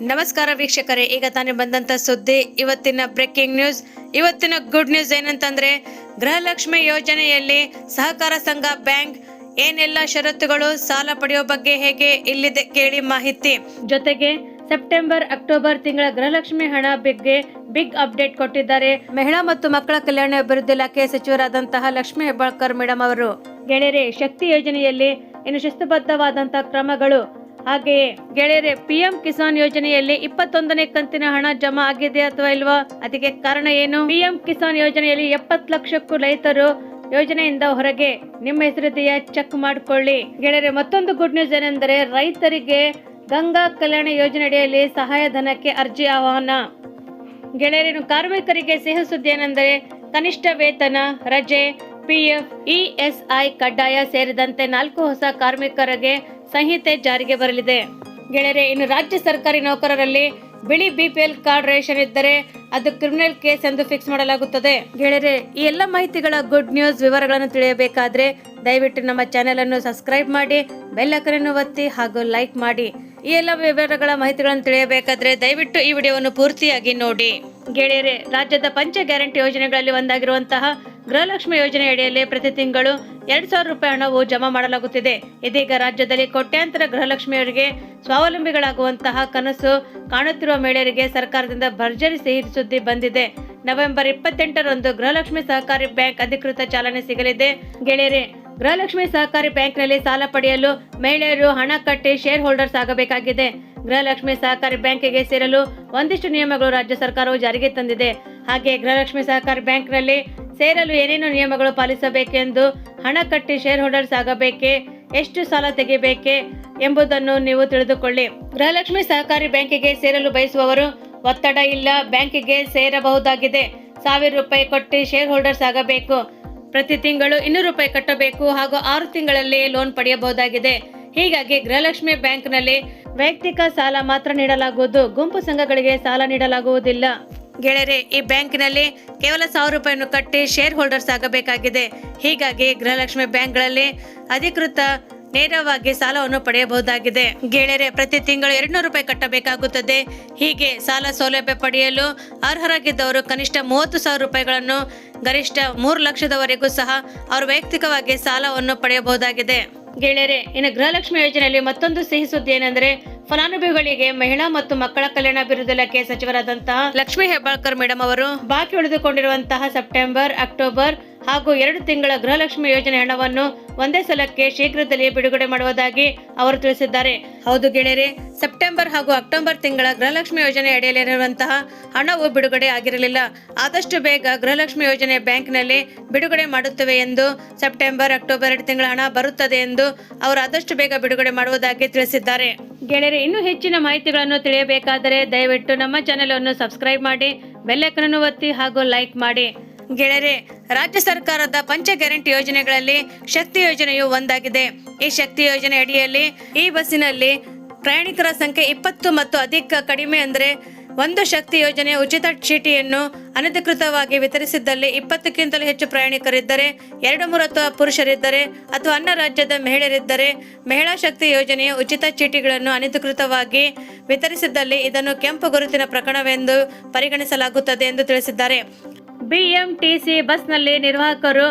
ನಮಸ್ಕಾರ ವೀಕ್ಷಕರೇ, ಈಗ ತಾನೇ ಬಂದಂತ ಸುದ್ದಿ, ಇವತ್ತಿನ ಬ್ರೇಕಿಂಗ್ ನ್ಯೂಸ್ ಇವತ್ತಿನ ಗುಡ್ ನ್ಯೂಸ್ ಏನಂತಂದ್ರೆ, ಗೃಹಲಕ್ಷ್ಮಿ ಯೋಜನೆಯಲ್ಲಿ ಸಹಕಾರ ಸಂಘ ಬ್ಯಾಂಕ್ ಏನೆಲ್ಲ ಷರತ್ತುಗಳು, ಸಾಲ ಪಡೆಯೋ ಬಗ್ಗೆ ಹೇಗೆ ಇಲ್ಲಿದೆ ಕೇಳಿ ಮಾಹಿತಿ. ಜೊತೆಗೆ ಸೆಪ್ಟೆಂಬರ್ ಅಕ್ಟೋಬರ್ ತಿಂಗಳ ಗೃಹಲಕ್ಷ್ಮಿ ಹಣ ಬಗ್ಗೆ ಬಿಗ್ ಅಪ್ಡೇಟ್ ಕೊಟ್ಟಿದ್ದಾರೆ ಮಹಿಳಾ ಮತ್ತು ಮಕ್ಕಳ ಕಲ್ಯಾಣ ಅಭಿವೃದ್ಧಿ ಇಲಾಖೆ ಸಚಿವರಾದಂತಹ ಲಕ್ಷ್ಮಿ ಹೆಬ್ಬಾಳ್ಕರ್ ಮೇಡಮ್ ಅವರು. ಗೆಳೆಯರೆ, ಶಕ್ತಿ ಯೋಜನೆಯಲ್ಲಿ ಇನ್ನು ಶಿಸ್ತುಬದ್ಧವಾದಂತಹ ಕ್ರಮಗಳು ಹಾಗೆಯೇ ಗೆಳೆಯರೆ, ಪಿಎಂ ಕಿಸಾನ್ ಯೋಜನೆಯಲ್ಲಿ ಇಪ್ಪತ್ತೊಂದನೇ ಕಂತಿನ ಹಣ ಜಮಾ ಆಗಿದೆ ಅಥವಾ ಇಲ್ವಾ? ಅದಕ್ಕೆ ಕಾರಣ ಏನು? ಪಿಎಂ ಕಿಸಾನ್ ಯೋಜನೆಯಲ್ಲಿ ಎಪ್ಪತ್ತು ಲಕ್ಷಕ್ಕೂ ರೈತರು ಯೋಜನೆಯಿಂದ ಹೊರಗೆ. ನಿಮ್ಮ ಹೆಸರಿದೆಯ? ಚೆಕ್ ಮಾಡಿಕೊಳ್ಳಿ. ಗೆಳೆಯರೆ, ಮತ್ತೊಂದು ಗುಡ್ ನ್ಯೂಸ್ ಏನೆಂದರೆ ರೈತರಿಗೆ ಗಂಗಾ ಕಲ್ಯಾಣ ಯೋಜನೆ ಅಡಿಯಲ್ಲಿ ಸಹಾಯಧನಕ್ಕೆ ಅರ್ಜಿ ಆಹ್ವಾನ. ಗೆಳೆಯರಿನ, ಕಾರ್ಮಿಕರಿಗೆ ಸಿಹ ಸುದ್ದಿ ಏನೆಂದರೆ ಕನಿಷ್ಠ ವೇತನ, ರಜೆ ಪಿಎಫ್ ಇಎಸ್ಐ ಕಡ್ಡಾಯ ಸೇರಿದಂತೆ ನಾಲ್ಕು ಹೊಸ ಕಾರ್ಮಿಕರಿಗೆ ಸಂಹಿತೆ ಜಾರಿಗೆ ಬರಲಿದೆ. ಗೆಳೆಯರೆ ಇನ್ನು ರಾಜ್ಯ ಸರ್ಕಾರಿ ನೌಕರರಲ್ಲಿ ಬಿಳಿ ಬಿಪಿಎಲ್ ಕಾರ್ಡ್ ರೇಷನ್ ಇದ್ದರೆ ಅದು ಕ್ರಿಮಿನಲ್ ಕೇಸ್ ಎಂದು ಫಿಕ್ಸ್ ಮಾಡಲಾಗುತ್ತದೆ. ಗೆಳೆಯರೆ ಈ ಎಲ್ಲ ಮಾಹಿತಿಗಳ ಗುಡ್ ನ್ಯೂಸ್ ವಿವರಗಳನ್ನು ತಿಳಿಯಬೇಕಾದ್ರೆ ದಯವಿಟ್ಟು ನಮ್ಮ ಚಾನೆಲ್ ಅನ್ನು ಸಬ್ಸ್ಕ್ರೈಬ್ ಮಾಡಿ ಬೆಲ್ ಐಕನ್ ಒತ್ತಿ ಹಾಗೂ ಲೈಕ್ ಮಾಡಿ. ಈ ಎಲ್ಲ ವಿವರಗಳ ಮಾಹಿತಿಗಳನ್ನು ತಿಳಿಯಬೇಕಾದ್ರೆ ದಯವಿಟ್ಟು ಈ ವಿಡಿಯೋವನ್ನು ಪೂರ್ತಿಯಾಗಿ ನೋಡಿ. ಗೆಳೆಯರೆ ರಾಜ್ಯದ ಪಂಚ ಗ್ಯಾರಂಟಿ ಯೋಜನೆಗಳಲ್ಲಿ ಒಂದಾಗಿರುವಂತಹ ಗೃಹಲಕ್ಷ್ಮಿ ಯೋಜನೆ ಅಡಿಯಲ್ಲಿ ಪ್ರತಿ ತಿಂಗಳು ಎರಡ್ ಸಾವಿರ ರೂಪಾಯಿ ಹಣವು ಜಮಾ ಮಾಡಲಾಗುತ್ತಿದೆ. ಇದೀಗ ರಾಜ್ಯದಲ್ಲಿ ಕೋಟ್ಯಾಂತರ ಗೃಹಲಕ್ಷ್ಮಿಯವರಿಗೆ ಸ್ವಾವಲಂಬಿಗಳಾಗುವಂತಹ ಕನಸು ಕಾಣುತ್ತಿರುವ ಮಹಿಳೆಯರಿಗೆ ಸರ್ಕಾರದಿಂದ ಭರ್ಜರಿ ಸಿಹಿ ಸುದ್ದಿ ಬಂದಿದೆ. ನವೆಂಬರ್ ಇಪ್ಪತ್ತೆಂಟರಂದು ಗೃಹಲಕ್ಷ್ಮಿ ಸಹಕಾರಿ ಬ್ಯಾಂಕ್ ಅಧಿಕೃತ ಚಾಲನೆ ಸಿಗಲಿದೆ. ಗೆಳೆಯರೆ, ಗೃಹಲಕ್ಷ್ಮಿ ಸಹಕಾರಿ ಬ್ಯಾಂಕ್ನಲ್ಲಿ ಸಾಲ ಪಡೆಯಲು ಮಹಿಳೆಯರು ಹಣ ಕಟ್ಟಿ ಶೇರ್ ಹೋಲ್ಡರ್ಸ್ ಆಗಬೇಕಾಗಿದೆ. ಗೃಹಲಕ್ಷ್ಮಿ ಸಹಕಾರಿ ಬ್ಯಾಂಕಿಗೆ ಸೇರಲು ಒಂದಿಷ್ಟು ನಿಯಮಗಳು ರಾಜ್ಯ ಸರ್ಕಾರವು ಜಾರಿಗೆ ತಂದಿದೆ. ಹಾಗೆ ಗೃಹಲಕ್ಷ್ಮಿ ಸಹಕಾರಿ ಬ್ಯಾಂಕ್ನಲ್ಲಿ ಸೇರಲು ಏನೇನು ನಿಯಮಗಳು ಪಾಲಿಸಬೇಕೆಂದು ಹಣ ಕಟ್ಟಿ ಶೇರ್ ಹೋಲ್ಡರ್ಸ್ ಆಗಬೇಕೆ? ಎಷ್ಟು ಸಾಲ ತೆಗೆಯಬೇಕೆ ಎಂಬುದನ್ನು ನೀವು ತಿಳಿದುಕೊಳ್ಳಿ. ಗೃಹಲಕ್ಷ್ಮಿ ಸಹಕಾರಿ ಬ್ಯಾಂಕಿಗೆ ಸೇರಲು ಬಯಸುವವರು ಒತ್ತಡ ಇಲ್ಲ, ಬ್ಯಾಂಕಿಗೆ ಸೇರಬಹುದಾಗಿದೆ. ಸಾವಿರ ರೂಪಾಯಿ ಕೊಟ್ಟು ಶೇರ್ ಹೋಲ್ಡರ್ಸ್ ಆಗಬೇಕು. ಪ್ರತಿ ತಿಂಗಳು ಇನ್ನೂರು ರೂಪಾಯಿ ಕಟ್ಟಬೇಕು ಹಾಗೂ ಆರು ತಿಂಗಳಲ್ಲಿ ಲೋನ್ ಪಡೆಯಬಹುದಾಗಿದೆ. ಹೀಗಾಗಿ ಗೃಹಲಕ್ಷ್ಮಿ ಬ್ಯಾಂಕ್ನಲ್ಲಿ ವೈಯಕ್ತಿಕ ಸಾಲ ಮಾತ್ರ ನೀಡಲಾಗುವುದು. ಗುಂಪು ಸಂಘಗಳಿಗೆ ಸಾಲ ನೀಡಲಾಗುವುದಿಲ್ಲ. ಗೆಳೆಯರೆ, ಈ ಬ್ಯಾಂಕಿನಲ್ಲಿ ಕೇವಲ ಸಾವಿರ ರೂಪಾಯಿಯನ್ನು ಕಟ್ಟಿ ಶೇರ್ ಹೋಲ್ಡರ್ಸ್ ಆಗಬೇಕಾಗಿದೆ. ಹೀಗಾಗಿ ಗೃಹಲಕ್ಷ್ಮಿ ಬ್ಯಾಂಕ್ಗಳಲ್ಲಿ ಅಧಿಕೃತ ನೇರವಾಗಿ ಸಾಲವನ್ನು ಪಡೆಯಬಹುದಾಗಿದೆ. ಗೆಳೆಯರೆ, ಪ್ರತಿ ತಿಂಗಳು ಎರಡ್ನೂರು ರೂಪಾಯಿ ಕಟ್ಟಬೇಕಾಗುತ್ತದೆ. ಹೀಗೆ ಸಾಲ ಸೌಲಭ್ಯ ಪಡೆಯಲು ಅರ್ಹರಾಗಿದ್ದವರು ಕನಿಷ್ಠ ಮೂವತ್ತು ಸಾವಿರ ರೂಪಾಯಿಗಳನ್ನು, ಗರಿಷ್ಠ ಮೂರು ಲಕ್ಷದವರೆಗೂ ಸಹ ಅವರು ವೈಯಕ್ತಿಕವಾಗಿ ಸಾಲವನ್ನು ಪಡೆಯಬಹುದಾಗಿದೆ. ಗೆಳೆಯರೆ, ಇನ್ನು ಗೃಹಲಕ್ಷ್ಮಿ ಯೋಜನೆಯಲ್ಲಿ ಮತ್ತೊಂದು ಸಿಹಿ ಸುದ್ದಿ ಏನೆಂದರೆ ಫಲಾನುಭವಿಗಳಿಗೆ ಮಹಿಳಾ ಮತ್ತು ಮಕ್ಕಳ ಕಲ್ಯಾಣ ಅಭಿವೃದ್ಧಿ ಇಲಾಖೆ ಸಚಿವರಾದಂತಹ ಲಕ್ಷ್ಮೀ ಹೆಬ್ಬಾಳ್ಕರ್ ಮೇಡಮ್ ಅವರು ಬಾಕಿ ಉಳಿದುಕೊಂಡಿರುವಂತಹ ಸೆಪ್ಟೆಂಬರ್, ಅಕ್ಟೋಬರ್ ಹಾಗೂ ಎರಡು ತಿಂಗಳ ಗೃಹಲಕ್ಷ್ಮಿ ಯೋಜನೆ ಹಣವನ್ನು ಒಂದೇ ಸಲಕ್ಕೆ ಶೀಘ್ರದಲ್ಲಿ ಬಿಡುಗಡೆ ಮಾಡುವುದಾಗಿ ಅವರು ತಿಳಿಸಿದ್ದಾರೆ. ಹೌದು ಗೆಳೆಯರೆ, ಸೆಪ್ಟೆಂಬರ್ ಹಾಗೂ ಅಕ್ಟೋಬರ್ ತಿಂಗಳ ಗೃಹಲಕ್ಷ್ಮಿ ಯೋಜನೆ ಅಡಿಯಲ್ಲಿರುವಂತಹ ಹಣವು ಬಿಡುಗಡೆ ಆಗಿರಲಿಲ್ಲ. ಆದಷ್ಟು ಬೇಗ ಗೃಹಲಕ್ಷ್ಮಿ ಯೋಜನೆ ಬ್ಯಾಂಕ್ನಲ್ಲಿ ಬಿಡುಗಡೆ ಮಾಡುತ್ತವೆ ಎಂದು ಸೆಪ್ಟೆಂಬರ್, ಅಕ್ಟೋಬರ್ ಎರಡು ತಿಂಗಳ ಹಣ ಬರುತ್ತದೆ ಎಂದು ಅವರು ಆದಷ್ಟು ಬೇಗ ಬಿಡುಗಡೆ ಮಾಡುವುದಾಗಿ ತಿಳಿಸಿದ್ದಾರೆ. ಗೆಳೆಯರೆ, ಇನ್ನೂ ಹೆಚ್ಚಿನ ಮಾಹಿತಿಗಳನ್ನು ತಿಳಿಯಬೇಕಾದರೆ ದಯವಿಟ್ಟು ನಮ್ಮ ಚಾನೆಲ್ ಅನ್ನು ಸಬ್ಸ್ಕ್ರೈಬ್ ಮಾಡಿ ಬೆಲ್ಲೈಕನನ್ನು ಒತ್ತಿ ಹಾಗೂ ಲೈಕ್ ಮಾಡಿ. ಗೆಳೆಯರೆ, ರಾಜ್ಯ ಸರ್ಕಾರದ ಪಂಚ ಗ್ಯಾರಂಟಿ ಯೋಜನೆಗಳಲ್ಲಿ ಶಕ್ತಿ ಯೋಜನೆಯು ಒಂದಾಗಿದೆ. ಈ ಶಕ್ತಿ ಯೋಜನೆ ಅಡಿಯಲ್ಲಿ ಈ ಬಸ್ಸಿನಲ್ಲಿ ಪ್ರಯಾಣಿಕರ ಸಂಖ್ಯೆ ಇಪ್ಪತ್ತು ಮತ್ತು ಅಧಿಕ ಕಡಿಮೆ ಅಂದರೆ ಒಂದು ಶಕ್ತಿ ಯೋಜನೆಯ ಉಚಿತ ಚೀಟಿಯನ್ನು ಅನಧಿಕೃತವಾಗಿ ವಿತರಿಸಿದ್ದಲ್ಲಿ ಇಪ್ಪತ್ತಕ್ಕಿಂತಲೂ ಹೆಚ್ಚು ಪ್ರಯಾಣಿಕರಿದ್ದರೆ, ಎರಡು ಮೂರು ಅಥವಾ ಪುರುಷರಿದ್ದರೆ ಅಥವಾ ಅನ್ನ ರಾಜ್ಯದ ಮಹಿಳೆಯರಿದ್ದರೆ ಮಹಿಳಾ ಶಕ್ತಿ ಯೋಜನೆಯ ಉಚಿತ ಚೀಟಿಗಳನ್ನು ಅನಧಿಕೃತವಾಗಿ ವಿತರಿಸಿದ್ದಲ್ಲಿ ಇದನ್ನು ಕೆಂಪು ಗುರುತಿನ ಪ್ರಕರಣವೆಂದು ಪರಿಗಣಿಸಲಾಗುತ್ತದೆ ಎಂದು ತಿಳಿಸಿದ್ದಾರೆ. ಬಿಎಂಟಿಸಿ ಬಸ್ನಲ್ಲಿ ನಿರ್ವಾಹಕರು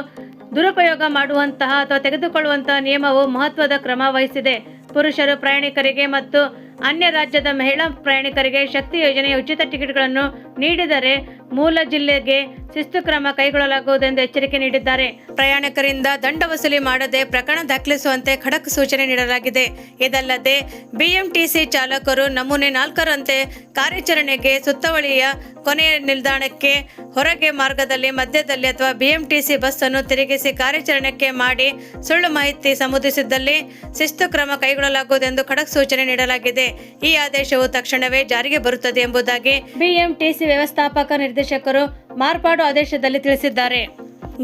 ದುರುಪಯೋಗ ಮಾಡುವಂತಹ ಅಥವಾ ತೆಗೆದುಕೊಳ್ಳುವಂತಹ ನಿಯಮವು ಮಹತ್ವದ ಕ್ರಮ ವಹಿಸಿದೆ. ಪುರುಷರು ಪ್ರಯಾಣಿಕರಿಗೆ ಮತ್ತು ಅನ್ಯ ರಾಜ್ಯದ ಮಹಿಳಾ ಪ್ರಯಾಣಿಕರಿಗೆ ಶಕ್ತಿ ಯೋಜನೆಯ ಉಚಿತ ಟಿಕೆಟ್ಗಳನ್ನು ನೀಡಿದರೆ ಮೂಲ ಜಿಲ್ಲೆಗೆ ಶಿಸ್ತು ಕ್ರಮ ಕೈಗೊಳ್ಳಲಾಗುವುದೆಂದು ಎಚ್ಚರಿಕೆ ನೀಡಿದ್ದಾರೆ. ಪ್ರಯಾಣಿಕರಿಂದ ದಂಡ ವಸೂಲಿ ಮಾಡದೆ ಪ್ರಕರಣ ದಾಖಲಿಸುವಂತೆ ಖಡಕ್ ಸೂಚನೆ ನೀಡಲಾಗಿದೆ. ಇದಲ್ಲದೆ, ಬಿಎಂಟಿಸಿ ಚಾಲಕರು ನಮೂನೆ ನಾಲ್ಕರಂತೆ ಕಾರ್ಯಾಚರಣೆಗೆ ಸುತ್ತವಳಿಯ ಕೊನೆಯ ನಿಲ್ದಾಣಕ್ಕೆ ಹೊರಗೆ ಮಾರ್ಗದಲ್ಲಿ ಮಧ್ಯದಲ್ಲಿ ಅಥವಾ ಬಿಎಂಟಿಸಿ ಬಸ್ ಅನ್ನು ತಿರುಗಿಸಿ ಕಾರ್ಯಾಚರಣೆಗೆ ಮಾಡಿ ಸುಳ್ಳು ಮಾಹಿತಿ ಸಮುದಿಸಿದ್ದಲ್ಲಿ ಶಿಸ್ತು ಕ್ರಮ ಕೈಗೊಳ್ಳಲಾಗುವುದೆಂದು ಖಡಕ್ ಸೂಚನೆ ನೀಡಲಾಗಿದೆ. ಈ ಆದೇಶವು ತಕ್ಷಣವೇ ಜಾರಿಗೆ ಬರುತ್ತದೆ ಎಂಬುದಾಗಿ ಬಿಎಂಟಿಸಿ ವ್ಯವಸ್ಥಾಪಕ ನಿರ್ದೇಶಕರು ಮಾರ್ಪಾಡು ಆದೇಶದಲ್ಲಿ ತಿಳಿಸಿದ್ದಾರೆ.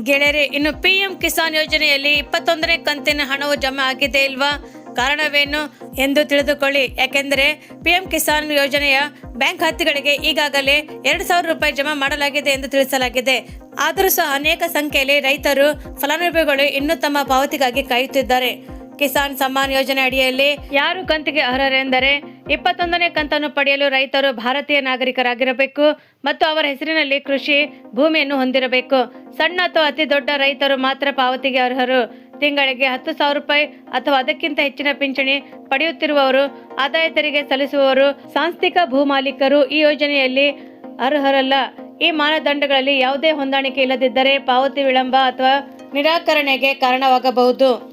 ಗೆಳೆಯರೇ, ಇನ್ನು ಪಿಎಂ ಕಿಸಾನ್ ಯೋಜನೆಯಲ್ಲಿ ಇಪ್ಪತ್ತೊಂದನೇ ಕಂತಿನ ಹಣವು ಜಮಾ ಆಗಿದೆ ಇಲ್ವಾ? ಕಾರಣವೇನು ಎಂದು ತಿಳಿದುಕೊಳ್ಳಿ. ಯಾಕೆಂದರೆ ಪಿಎಂ ಕಿಸಾನ್ ಯೋಜನೆಯ ಬ್ಯಾಂಕ್ ಖಾತೆಗಳಿಗೆ ಈಗಾಗಲೇ ಎರಡು ಸಾವಿರ ರೂಪಾಯಿ ಜಮಾ ಮಾಡಲಾಗಿದೆ ಎಂದು ತಿಳಿಸಲಾಗಿದೆ. ಆದರೂ ಸಹ ಅನೇಕ ಸಂಖ್ಯೆಯಲ್ಲಿ ರೈತರು ಫಲಾನುಭವಿಗಳು ಇನ್ನೂ ತಮ್ಮ ಪಾವತಿಗಾಗಿ ಕಾಯುತ್ತಿದ್ದಾರೆ. ಕಿಸಾನ್ ಸಮ್ಮಾನ್ ಯೋಜನೆ ಅಡಿಯಲ್ಲಿ ಯಾರು ಕಂತಿಗೆ ಅರ್ಹರೆಂದರೆ ಇಪ್ಪತ್ತೊಂದನೇ ಕಂತನ್ನು ಪಡೆಯಲು ರೈತರು ಭಾರತೀಯ ನಾಗರಿಕರಾಗಿರಬೇಕು ಮತ್ತು ಅವರ ಹೆಸರಿನಲ್ಲಿ ಕೃಷಿ ಭೂಮಿಯನ್ನು ಹೊಂದಿರಬೇಕು. ಸಣ್ಣ ಅಥವಾ ಅತಿ ದೊಡ್ಡ ರೈತರು ಮಾತ್ರ ಪಾವತಿಗೆ ಅರ್ಹರು. ತಿಂಗಳಿಗೆ ಹತ್ತು ಸಾವಿರ ರೂಪಾಯಿ ಅಥವಾ ಅದಕ್ಕಿಂತ ಹೆಚ್ಚಿನ ಪಿಂಚಣಿ ಪಡೆಯುತ್ತಿರುವವರು, ಆದಾಯ ತೆರಿಗೆ ಸಲ್ಲಿಸುವವರು, ಸಾಂಸ್ಥಿಕ ಭೂಮಾಲೀಕರು ಈ ಯೋಜನೆಯಲ್ಲಿ ಅರ್ಹರಲ್ಲ. ಈ ಮಾನದಂಡಗಳಲ್ಲಿ ಯಾವುದೇ ಹೊಂದಾಣಿಕೆ ಇಲ್ಲದಿದ್ದರೆ ಪಾವತಿ ವಿಳಂಬ ಅಥವಾ ನಿರಾಕರಣೆಗೆ ಕಾರಣವಾಗಬಹುದು.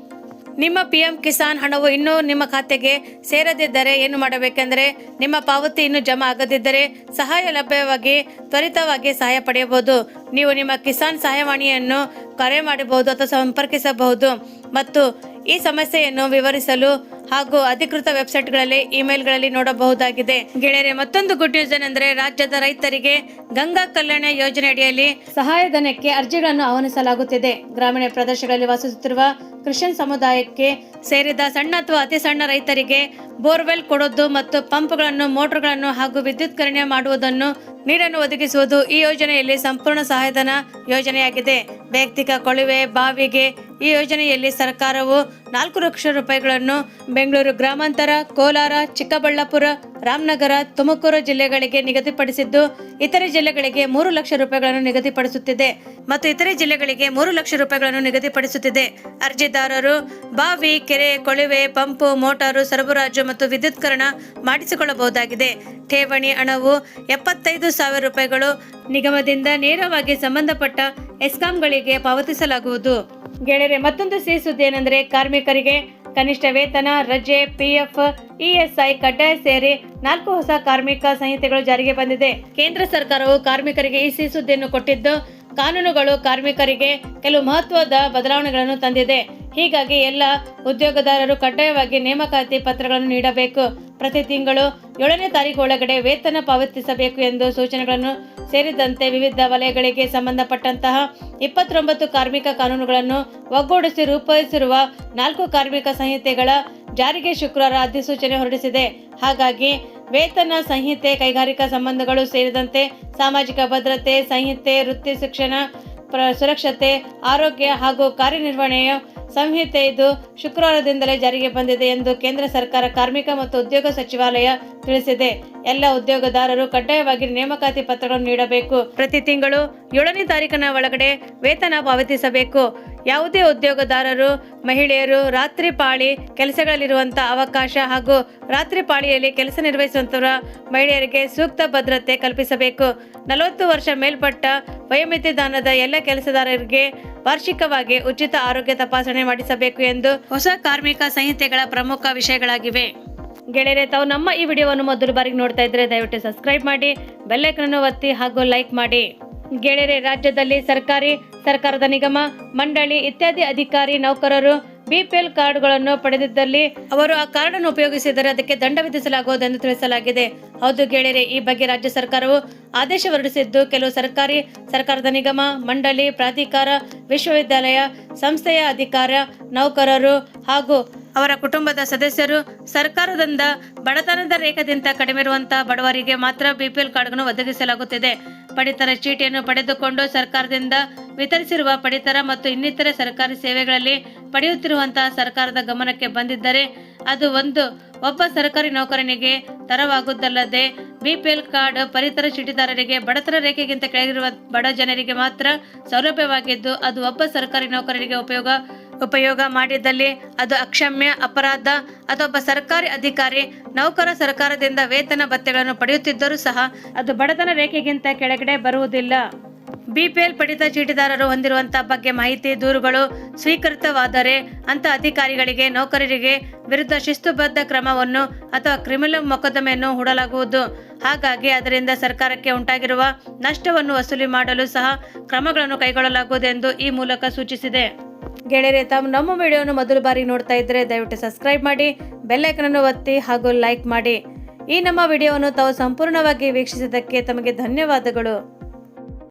ನಿಮ್ಮ ಪಿ ಎಂ ಕಿಸಾನ್ ಹಣವು ಇನ್ನೂ ನಿಮ್ಮ ಖಾತೆಗೆ ಸೇರದಿದ್ದರೆ ಏನು ಮಾಡಬೇಕೆಂದರೆ ನಿಮ್ಮ ಪಾವತಿ ಇನ್ನೂ ಜಮಾ ಆಗದಿದ್ದರೆ ಸಹಾಯ ಲಭ್ಯವಾಗಿ, ತ್ವರಿತವಾಗಿ ಸಹಾಯ ಪಡೆಯಬಹುದು. ನೀವು ನಿಮ್ಮ ಕಿಸಾನ್ ಸಹಾಯವಾಣಿಯನ್ನು ಕರೆ ಮಾಡಬಹುದು ಅಥವಾ ಸಂಪರ್ಕಿಸಬಹುದು. ಮತ್ತು ಈ ಸಮಸ್ಯೆಯನ್ನು ವಿವರಿಸಲು ಹಾಗೂ ಅಧಿಕೃತ ವೆಬ್ಸೈಟ್ಗಳಲ್ಲಿ, ಇಮೇಲ್ಗಳಲ್ಲಿ ನೋಡಬಹುದಾಗಿದೆ. ಗೆಳೆಯರೆ, ಮತ್ತೊಂದು ಗುಡ್ ನ್ಯೂಸ್ ಏನೆಂದರೆ, ರಾಜ್ಯದ ರೈತರಿಗೆ ಗಂಗಾ ಕಲ್ಯಾಣ ಯೋಜನೆ ಅಡಿಯಲ್ಲಿ ಸಹಾಯಧನಕ್ಕೆ ಅರ್ಜಿಗಳನ್ನು ಆಹ್ವಾನಿಸಲಾಗುತ್ತಿದೆ. ಗ್ರಾಮೀಣ ಪ್ರದೇಶಗಳಲ್ಲಿ ವಾಸಿಸುತ್ತಿರುವ ಕ್ರಿಶ್ಚಿಯನ್ ಸಮುದಾಯಕ್ಕೆ ಸೇರಿದ ಸಣ್ಣ ಅಥವಾ ಅತಿ ಸಣ್ಣ ರೈತರಿಗೆ ಬೋರ್ವೆಲ್ ಕೊಡೋದು ಮತ್ತು ಪಂಪ್ಗಳನ್ನು, ಮೋಟರ್ಗಳನ್ನು ಹಾಗೂ ವಿದ್ಯುತ್ಕರಣೆ ಮಾಡುವುದನ್ನು ನೀರನ್ನು ಒದಗಿಸುವುದು ಈ ಯೋಜನೆಯಲ್ಲಿ ಸಂಪೂರ್ಣ ಸಹಾಯಧನ ಯೋಜನೆಯಾಗಿದೆ. ವೈಯಕ್ತಿಕ ಕೊಳವೆ, ಬಾವಿಗೆ ಈ ಯೋಜನೆಯಲ್ಲಿ ಸರ್ಕಾರವು ನಾಲ್ಕು ಲಕ್ಷ ರೂಪಾಯಿಗಳನ್ನು ಬೆಂಗಳೂರು ಗ್ರಾಮಾಂತರ, ಕೋಲಾರ, ಚಿಕ್ಕಬಳ್ಳಾಪುರ, ರಾಮನಗರ, ತುಮಕೂರು ಜಿಲ್ಲೆಗಳಿಗೆ ನಿಗದಿಪಡಿಸಿದ್ದು, ಇತರೆ ಜಿಲ್ಲೆಗಳಿಗೆ ಮೂರು ಲಕ್ಷ ರೂಪಾಯಿಗಳನ್ನು ನಿಗದಿಪಡಿಸುತ್ತಿದೆ ಮತ್ತು ಇತರೆ ಜಿಲ್ಲೆಗಳಿಗೆ ಮೂರು ಲಕ್ಷ ರೂಪಾಯಿಗಳನ್ನು ನಿಗದಿಪಡಿಸುತ್ತಿದೆ. ಅರ್ಜಿದಾರರು ಬಾವಿ, ಕೆರೆ, ಕೊಳವೆ, ಪಂಪು, ಮೋಟಾರು, ಸರಬರಾಜು ಮತ್ತು ವಿದ್ಯುತ್ಕರಣ ಮಾಡಿಸಿಕೊಳ್ಳಬಹುದಾಗಿದೆ. ಠೇವಣಿ ಹಣವು ಎಪ್ಪತ್ತೈದು ಸಾವಿರ ರೂಪಾಯಿಗಳು ನಿಗಮದಿಂದ ನೇರವಾಗಿ ಸಂಬಂಧಪಟ್ಟ ಎಸ್ಕಾಂಗಳಿಗೆ ಪಾವತಿಸಲಾಗುವುದು. ಗೆಳೆಯರೆ, ಮತ್ತೊಂದು ಸಿಹಿ ಸುದ್ದಿ ಏನೆಂದರೆ ಕಾರ್ಮಿಕರಿಗೆ ಕನಿಷ್ಠ ವೇತನ, ರಜೆ ಪಿಎಫ್ ಇಎಸ್ಐ ಕಡ್ಡಾಯ ಸೇರಿ ನಾಲ್ಕು ಹೊಸ ಕಾರ್ಮಿಕ ಸಂಹಿತೆಗಳು ಜಾರಿಗೆ ಬಂದಿದೆ. ಕೇಂದ್ರ ಸರ್ಕಾರವು ಕಾರ್ಮಿಕರಿಗೆ ಈ ಸಿಹಿ ಸುದ್ದಿಯನ್ನು ಕೊಟ್ಟಿದ್ದು, ಕಾನೂನುಗಳು ಕಾರ್ಮಿಕರಿಗೆ ಕೆಲವು ಮಹತ್ವದ ಬದಲಾವಣೆಗಳನ್ನು ತಂದಿದೆ. ಹೀಗಾಗಿ ಎಲ್ಲ ಉದ್ಯೋಗದಾರರು ಕಡ್ಡಾಯವಾಗಿ ನೇಮಕಾತಿ ಪತ್ರಗಳನ್ನು ನೀಡಬೇಕು. ಪ್ರತಿ ತಿಂಗಳು ಏಳನೇ ತಾರೀಕು ಒಳಗಡೆ ವೇತನ ಪಾವತಿಸಬೇಕು ಎಂದು ಸೂಚನೆಗಳನ್ನು ಸೇರಿದಂತೆ ವಿವಿಧ ವಲಯಗಳಿಗೆ ಸಂಬಂಧಪಟ್ಟಂತಹ ಇಪ್ಪತ್ತೊಂಬತ್ತು ಕಾರ್ಮಿಕ ಕಾನೂನುಗಳನ್ನು ಒಗ್ಗೂಡಿಸಿ ರೂಪಿಸಿರುವ ನಾಲ್ಕು ಕಾರ್ಮಿಕ ಸಂಹಿತೆಗಳ ಜಾರಿಗೆ ಶುಕ್ರವಾರ ಅಧಿಸೂಚನೆ ಹೊರಡಿಸಿದೆ. ಹಾಗಾಗಿ ವೇತನ ಸಂಹಿತೆ, ಕೈಗಾರಿಕಾ ಸಂಬಂಧಗಳು ಸೇರಿದಂತೆ ಸಾಮಾಜಿಕ ಭದ್ರತೆ, ಸಂಹಿತೆ, ವೃತ್ತಿ ಶಿಕ್ಷಣ ಸುರಕ್ಷತೆ, ಆರೋಗ್ಯ ಹಾಗೂ ಕಾರ್ಯನಿರ್ವಹಣೆಯ ಸಂಹಿತೆ ಇದು ಶುಕ್ರವಾರದಿಂದಲೇ ಜಾರಿಗೆ ಬಂದಿದೆ ಎಂದು ಕೇಂದ್ರ ಸರ್ಕಾರ ಕಾರ್ಮಿಕ ಮತ್ತು ಉದ್ಯೋಗ ಸಚಿವಾಲಯ ತಿಳಿಸಿದೆ. ಎಲ್ಲ ಉದ್ಯೋಗದಾರರು ಕಡ್ಡಾಯವಾಗಿ ನೇಮಕಾತಿ ಪತ್ರಗಳನ್ನು ನೀಡಬೇಕು. ಪ್ರತಿ ತಿಂಗಳು ಏಳನೇ ತಾರೀಕಿನ ಒಳಗಡೆ ವೇತನ ಪಾವತಿಸಬೇಕು. ಯಾವುದೇ ಉದ್ಯೋಗದಾರರು ಮಹಿಳೆಯರು ರಾತ್ರಿ ಪಾಳಿ ಕೆಲಸಗಳಲ್ಲಿರುವಂತಹ ಅವಕಾಶ ಹಾಗೂ ರಾತ್ರಿ ಪಾಳಿಯಲ್ಲಿ ಕೆಲಸ ನಿರ್ವಹಿಸುವಂಥವರ ಮಹಿಳೆಯರಿಗೆ ಸೂಕ್ತ ಭದ್ರತೆ ಕಲ್ಪಿಸಬೇಕು. ನಲವತ್ತು ವರ್ಷ ಮೇಲ್ಪಟ್ಟ ವಯೋಮಿತಿದಾನದ ಎಲ್ಲ ಕೆಲಸದಾರರಿಗೆ ವಾರ್ಷಿಕವಾಗಿ ಉಚಿತ ಆರೋಗ್ಯ ತಪಾಸಣೆ ಮಾಡಿಸಬೇಕು ಎಂದು ಹೊಸ ಕಾರ್ಮಿಕ ಸಂಹಿತೆಗಳ ಪ್ರಮುಖ ವಿಷಯಗಳಾಗಿವೆ. ಗೆಳೆಯರೆ ತಾವು ನಮ್ಮ ಈ ವಿಡಿಯೋವನ್ನು ಮೊದಲು ಬಾರಿಗೆ ನೋಡ್ತಾ ಇದ್ರೆ ದಯವಿಟ್ಟು ಸಬ್ಸ್ಕ್ರೈಬ್ ಮಾಡಿ ಬೆಲ್ಲೈಕನನ್ನು ಒತ್ತಿ ಹಾಗೂ ಲೈಕ್ ಮಾಡಿ. ಗೆಳೆಯರೆ, ರಾಜ್ಯದಲ್ಲಿ ಸರ್ಕಾರಿ, ಸರ್ಕಾರದ ನಿಗಮ, ಮಂಡಳಿ ಇತ್ಯಾದಿ ಅಧಿಕಾರಿ ನೌಕರರು ಬಿಪಿಎಲ್ ಕಾರ್ಡ್ಗಳನ್ನು ಪಡೆದಿದ್ದಲ್ಲಿ ಅವರು ಆ ಕಾರ್ಡ್ ಅನ್ನು ಉಪಯೋಗಿಸಿದರೆ ಅದಕ್ಕೆ ದಂಡ ವಿಧಿಸಲಾಗುವುದು ಎಂದು ತಿಳಿಸಲಾಗಿದೆ. ಹೌದು ಗೆಳೆಯರೆ, ಈ ಬಗ್ಗೆ ರಾಜ್ಯ ಸರ್ಕಾರವು ಆದೇಶ ಹೊರಡಿಸಿದ್ದು, ಕೆಲವು ಸರ್ಕಾರಿ, ಸರ್ಕಾರದ ನಿಗಮ, ಮಂಡಳಿ, ಪ್ರಾಧಿಕಾರ, ವಿಶ್ವವಿದ್ಯಾಲಯ, ಸಂಸ್ಥೆಯ ಅಧಿಕಾರ, ನೌಕರರು ಹಾಗೂ ಅವರ ಕುಟುಂಬದ ಸದಸ್ಯರು ಸರ್ಕಾರದಿಂದ ಬಡತನದ ರೇಖೆಗಿಂತ ಕಡಿಮೆ ಇರುವಂತಹ ಬಡವರಿಗೆ ಮಾತ್ರ ಬಿಪಿಎಲ್ ಕಾರ್ಡ್ಗಳನ್ನು ಒದಗಿಸಲಾಗುತ್ತಿದೆ. ಪಡಿತರ ಚೀಟಿಯನ್ನು ಪಡೆದುಕೊಂಡು ಸರ್ಕಾರದಿಂದ ವಿತರಿಸಿರುವ ಪಡಿತರ ಮತ್ತು ಇನ್ನಿತರೆ ಸರ್ಕಾರಿ ಸೇವೆಗಳಲ್ಲಿ ಪಡೆಯುತ್ತಿರುವಂತಹ ಸರ್ಕಾರದ ಗಮನಕ್ಕೆ ಬಂದಿದ್ದರೆ ಅದು ಒಂದು ಒಬ್ಬ ಸರ್ಕಾರಿ ನೌಕರನಿಗೆ ತರವಾಗುವುದಲ್ಲದೆ ಬಿಪಿಎಲ್ ಕಾರ್ಡ್ ಪರಿತರ ಚೀಟಿದಾರರಿಗೆ ಬಡತನ ರೇಖೆಗಿಂತ ಕೆಳಗಿರುವ ಬಡ ಜನರಿಗೆ ಮಾತ್ರ ಸೌಲಭ್ಯವಾಗಿದ್ದು ಅದು ಒಬ್ಬ ಸರ್ಕಾರಿ ನೌಕರರಿಗೆ ಉಪಯೋಗ ಉಪಯೋಗ ಮಾಡಿದಲ್ಲಿ ಅದು ಅಕ್ಷಮ್ಯ, ಅಪರಾಧ ಅಥವಾ ಒಬ್ಬ ಸರ್ಕಾರಿ ಅಧಿಕಾರಿ, ನೌಕರ ಸರ್ಕಾರದಿಂದ ವೇತನ ಭತ್ಯೆಗಳನ್ನು ಪಡೆಯುತ್ತಿದ್ದರೂ ಸಹ ಅದು ಬಡತನ ರೇಖೆಗಿಂತ ಕೆಳಗಡೆ ಬರುವುದಿಲ್ಲ. ಬಿಪಿಎಲ್ ಪಡಿತ ಚೀಟಿದಾರರು ಹೊಂದಿರುವಂತಹ ಬಗ್ಗೆ ಮಾಹಿತಿ, ದೂರುಗಳು ಸ್ವೀಕೃತವಾದರೆ ಅಂತ ಅಧಿಕಾರಿಗಳಿಗೆ, ನೌಕರರಿಗೆ ವಿರುದ್ಧ ಶಿಸ್ತುಬದ್ಧ ಕ್ರಮವನ್ನು ಅಥವಾ ಕ್ರಿಮಿನಲ್ ಮೊಕದ್ದಮೆಯನ್ನು ಹೂಡಲಾಗುವುದು. ಹಾಗಾಗಿ ಅದರಿಂದ ಸರ್ಕಾರಕ್ಕೆ ಉಂಟಾಗಿರುವ ನಷ್ಟವನ್ನು ವಸೂಲಿ ಮಾಡಲು ಸಹ ಕ್ರಮಗಳನ್ನು ಕೈಗೊಳ್ಳಲಾಗುವುದು ಎಂದು ಈ ಮೂಲಕ ಸೂಚಿಸಿದೆ. ಗೆಳೆಯರೆ, ತಾವು ನಮ್ಮ ವಿಡಿಯೋವನ್ನು ಮೊದಲು ಬಾರಿ ನೋಡ್ತಾ ಇದ್ದರೆ ದಯವಿಟ್ಟು ಸಬ್ಸ್ಕ್ರೈಬ್ ಮಾಡಿ ಬೆಲ್ಲೈಕನನ್ನು ಒತ್ತಿ ಹಾಗೂ ಲೈಕ್ ಮಾಡಿ. ಈ ನಮ್ಮ ವಿಡಿಯೋವನ್ನು ತಾವು ಸಂಪೂರ್ಣವಾಗಿ ವೀಕ್ಷಿಸಿದ್ದಕ್ಕೆ ತಮಗೆ ಧನ್ಯವಾದಗಳು.